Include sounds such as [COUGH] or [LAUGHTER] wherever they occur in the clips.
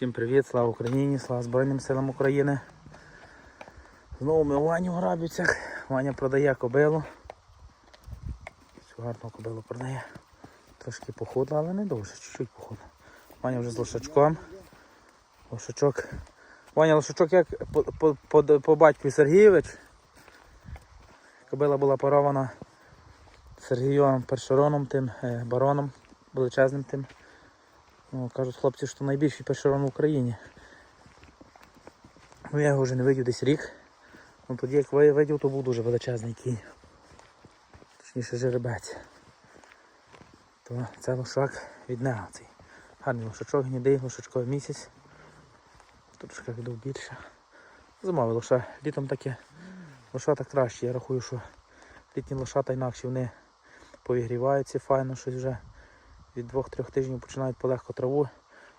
Всім привіт, слава Україні, слава Збройним силам України. Знову ми у Вані в Грабівцях. Ваня продає кобилу. Цю гарну кобилу продає. Трошки похудла, але не дуже, чуть-чуть похудла. Ваня вже з лошачком. Лошачок. Ваня лошачок як по, по, по, по батькові Сергійович. Кобила була порована Сергієм Першероном, тим е, бароном, величезним тим. Ну, кажуть хлопці, що найбільший першерон в Україні. Ну я його вже не видів десь рік. Ну тоді як видів, то був дуже величезний кінь. Точніше жеребець. То це лошак від нього цей. Гарний лошачок, гнідий, лошачковий місяць. Трошки віддав більше. Зимовий лоша. Літом таке лошата краще. Я рахую, що літні лошата інакше вони повігріваються файно, щось вже від двох-трьох тижнів починають полегко траву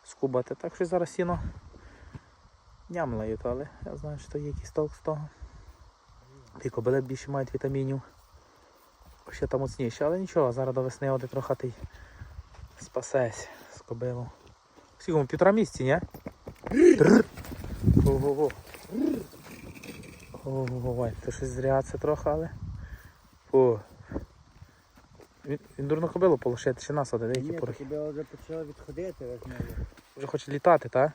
скубати. Так що зараз сіно нямлають, але я знаю, що є якийсь толк з того. Ті кобили більше мають вітамінів. Ще там моцніше, але нічого, зараз до весни оди трохи ти спасесь з кобилом. Скільки йому, півтора місяці, ні? Ого-го. Ого-го, це щось зря це трохи, але. Він, він дурно кобилу полошити, ще нас один, які Ні, порохи. вже почало відходити, як мене. Вже хоче літати, так?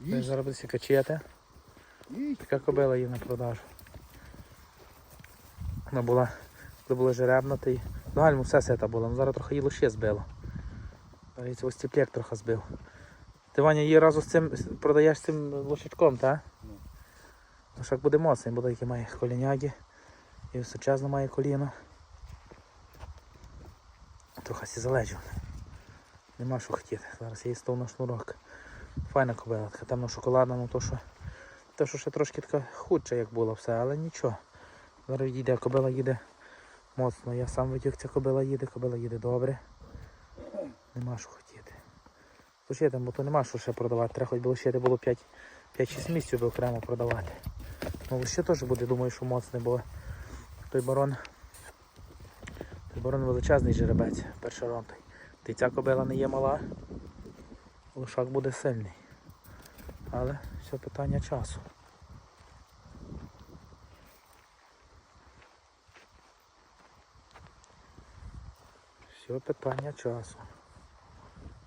Він Їсть, зараз буде качати. їсть. Така кобила є на продажу. Вона була, коли була жеребна, то й в загальному все сета була, ну зараз трохи її лише збило. Її ось тепляк трохи збив. Ти Ваня її разом з цим продаєш з цим лошачком, так? Ну. Лошак буде моцний, буде який має коліняги. І височезно має коліно. Трохи сі залежу. Нема що хотіти. Зараз я її став на шнурок. Файна кобила, така темно-шоколадна, ну то що. То що ще трошки така худша, як було все, але нічого. Зараз їде, кобила їде моцно. Я сам як ця кобила їде, кобила їде добре. Нема що хотіти. Лишити, бо то нема що ще продавати. Треба хоч би лишити було 5 5-6 місяців би окремо продавати. Ну лише теж буде, думаю, що моцний, бо той барон. Барон величезний жеребець, першерон той. Та й ця кобила не є мала. Лошак буде сильний. Але все питання часу. Все питання часу.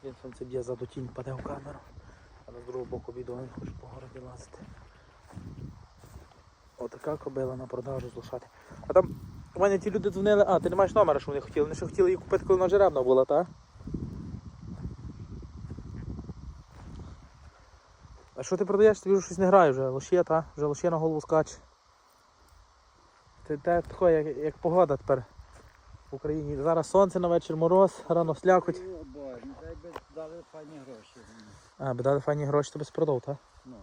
Він сонце б'є ззаду тінь паде в камеру, але з другого боку відео не хочу по городі лазити. Отака кобила на продажу злушати. А там у мене ті люди дзвонили, а ти не маєш номера, що вони хотіли. Вони що хотіли її купити, коли вона жеребна була, так? А що ти продаєш? Тобі вже щось не грає вже. Лоще, та? Вже лоще на голову скаче. Ти те таке, як, як погода тепер в Україні. Зараз сонце на вечір, мороз, рано слякоть. Дай би дали файні гроші. А, би дали файні гроші, тобі спродав, так? Ну,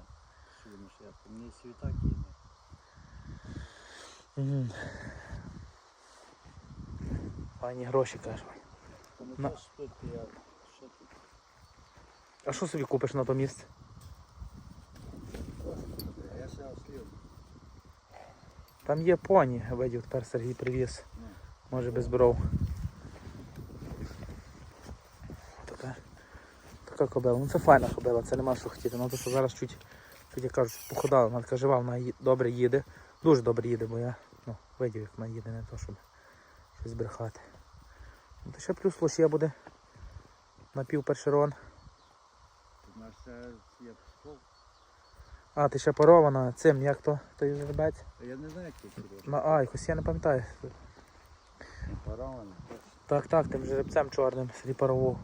що він ще, мені їде. Файні гроші, кажуть. На. що тут? А що собі купиш на то місце? Там є поні, видів, тепер Сергій привіз. Ну. Може без бров. Така, така кобила. Ну це файна кобила, це нема що хотіти. Ну то що зараз чуть, чуть як кажуть, походала, вона така жива, вона добре їде. Дуже добре їде, бо я ну, видів, як вона їде, не то щоб щось брехати. Ще плюс лоше буде першерон. Наш є псков. А, ти ще парована цим, як то той жеребець? Я не знаю, як робити. На а, якось я не пам'ятаю. Паровано. Так, так, тим жеребцем чорним собі парову.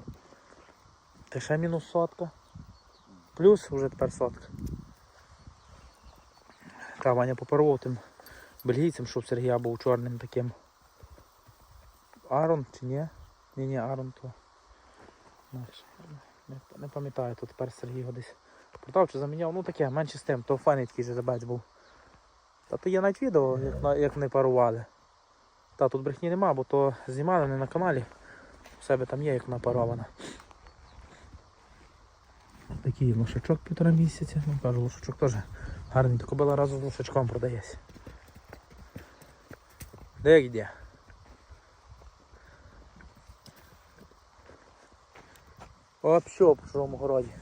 Ти ще мінус сотка. Плюс вже тепер сотка. Та Ваня попарував тим бельгійцем, щоб Сергія був чорним таким. Арон чи ні? Ні, ні, Арон то. Не, не пам'ятаю, то тепер Сергій його десь продав чи заміняв. Ну таке, менше з тим, то файний такий жеребець був. Та то є навіть відео, як, як вони парували. Та тут брехні нема, бо то знімали не на каналі. У себе там є як напарована. Такий лошачок півтора місяця. Ну кажу, лошачок теж гарний. Тако була разом з лошачком продається. Де йде? От що по чужому городі.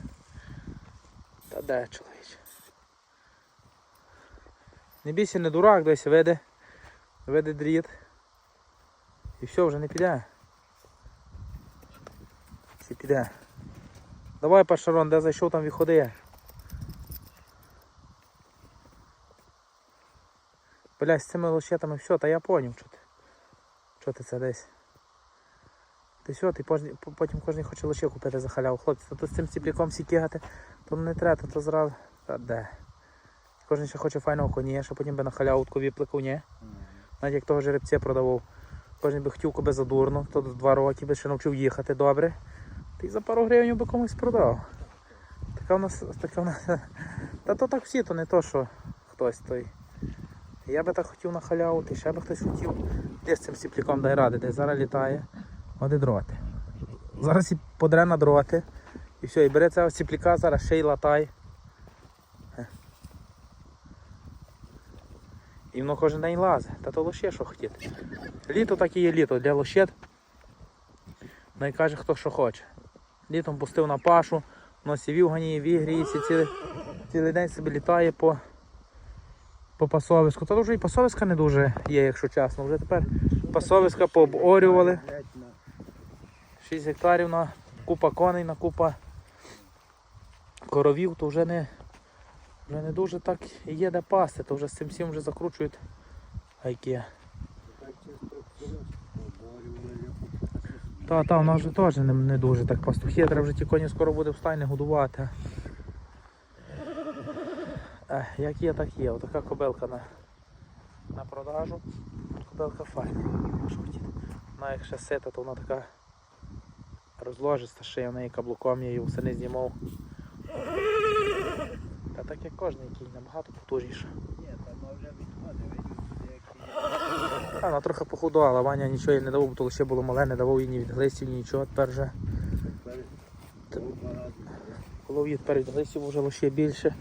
Де чоловіч? Не бійся, не дурак, десь веде. Веде дріт. І все, вже не піде. Чи піде? Давай, Пашарон, де зайшов, там виходи. Блядь, з цими лощетами все, та я поняв, що ти. Що ти це десь. Ти все, ти потім кожен хоче лише купити за халяву. Хлопці, то, з цим ціпляком всі кигати, то не треба, то, зразу. Та де. Кожен ще хоче файного коні, що потім би на халяву таку віпликав, ні? Навіть як того жеребця продавав. Кожен би хотів коби задурно, то до два роки би ще навчив їхати добре. Ти за пару гривень би комусь продав. Така в нас, така в нас. [LAUGHS] Та то так всі, то не то, що хтось той. Я би так хотів на халяву, ти ще би хтось хотів. Де з цим сіпліком дай ради, де зараз літає. Оди дроти. Зараз і подре на. І все, і бере цього сіпліка, зараз ще й латай. Е. І воно кожен день лазить. Та то лоще що хотіти. Літо так і є літо для лощет. Найкаже хто що хоче. Літом пустив на пашу, носі вівгані, вігріється, цілий, цілий день собі літає по, по пасовиску. Та вже і пасовиська не дуже є, якщо чесно. Вже тепер пасовиська пооборювали. 6 гектарів на купа коней, на купа коровів, то вже не, вже не дуже так є де пасти, то вже з цим всім вже закручують гайки. Та, та, у нас вже теж не, не дуже так пастухи, треба вже ті коні скоро буде в стайні годувати. Е, як є, так є. Отака кобилка на, на продажу. Кобилка файна. Вона як ще сита, то вона така розложиста шия, в неї каблуком я її все не знімав. Та так як кожен який, набагато потужніша. Та, вона трохи похудала, Ваня нічого їй не давав, бо то лише було мале, не давав їй ні від глистів, ні нічого. Тепер вже голові тепер від глистів вже лише більше.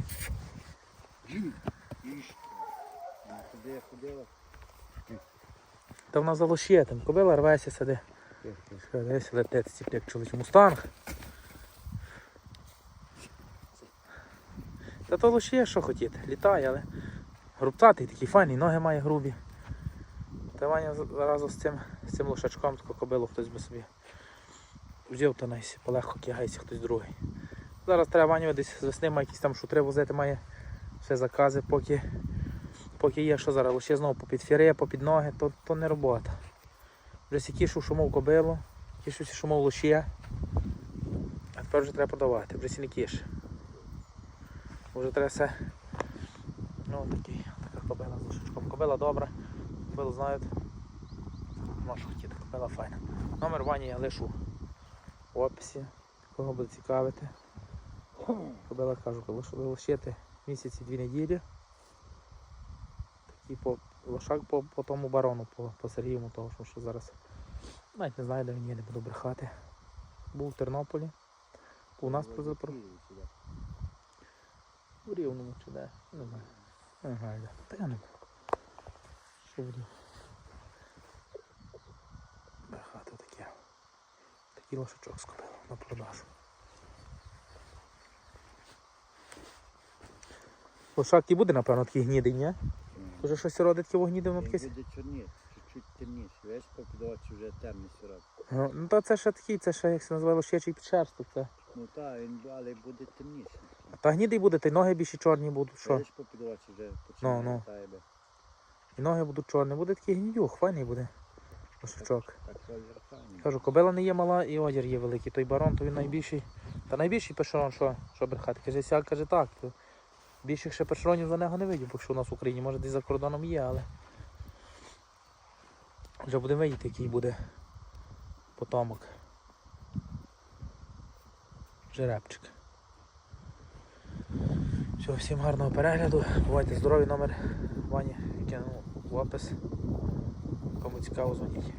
Та вона залошє там, кобила рвеся сиди. Десь летить стіпляк чоловік мустанг. Та то лише що хотіти, літає, але грубцатий такий файний, ноги має грубі. Та Ваня разом з цим, з цим лошачком таку кобилу хтось би собі взяв та найсь, полегко кигається хтось другий. Зараз треба Ваню десь з весни має якісь там шутри возити, має все закази, поки, поки є, що зараз лише знову попід фіри, попід ноги, то, то не робота. Вже кішу, що мов кобилу, кішуся, що мов лоще. А тепер вже треба продавати, вже не кіш. Вже треба все. Ну такий, така кобила з лошачком. Кобила добра, кобилу знають. Можу хотіти, кобила файна. Номер Вані я лишу в описі, кого буде цікавити. Кобила кажу, коли лишити місяці дві неділі. Такий по лошак по, по тому барону, по, по Сергієвому, того, що, що зараз навіть не знаю, де він є, не буду брехати. Був в Тернополі. У нас про запро. У Рівному чи де? Не знаю. Не знаю де. Та я не знаю. Що буду. Брехати таке. Такий лошачок скупив на продажу. Лошак ті буде, напевно, такий гнідий, ні? Уже щось родить таке гнідий, воно таке. Буде чорніше, чуть-чуть темніше. Весь по вже темний сирот. Ну, ну то це ще такий, це ще як це називає лощечий підшерсток. Це. Ну так, він але буде темніше. Та гнідий буде, та й ноги більше чорні будуть. Що? Весь по вже починає ну. тебе. І ноги будуть чорні, буде такий гнідюх, файний буде. Файний. Кажу, кобила не є мала і одір є великий. Той барон, то він найбільший. Та найбільший пешерон, що, що брехати. Каже, сяк каже так. То більших ще пешеронів за нього не видів, бо що у нас в Україні, може десь за кордоном є, але. Вже будемо видіти, який буде потомок. Жеребчик. Все, всім гарного перегляду. Бувайте здорові, номер Вані кинув в опис. Кому цікаво, дзвоніть.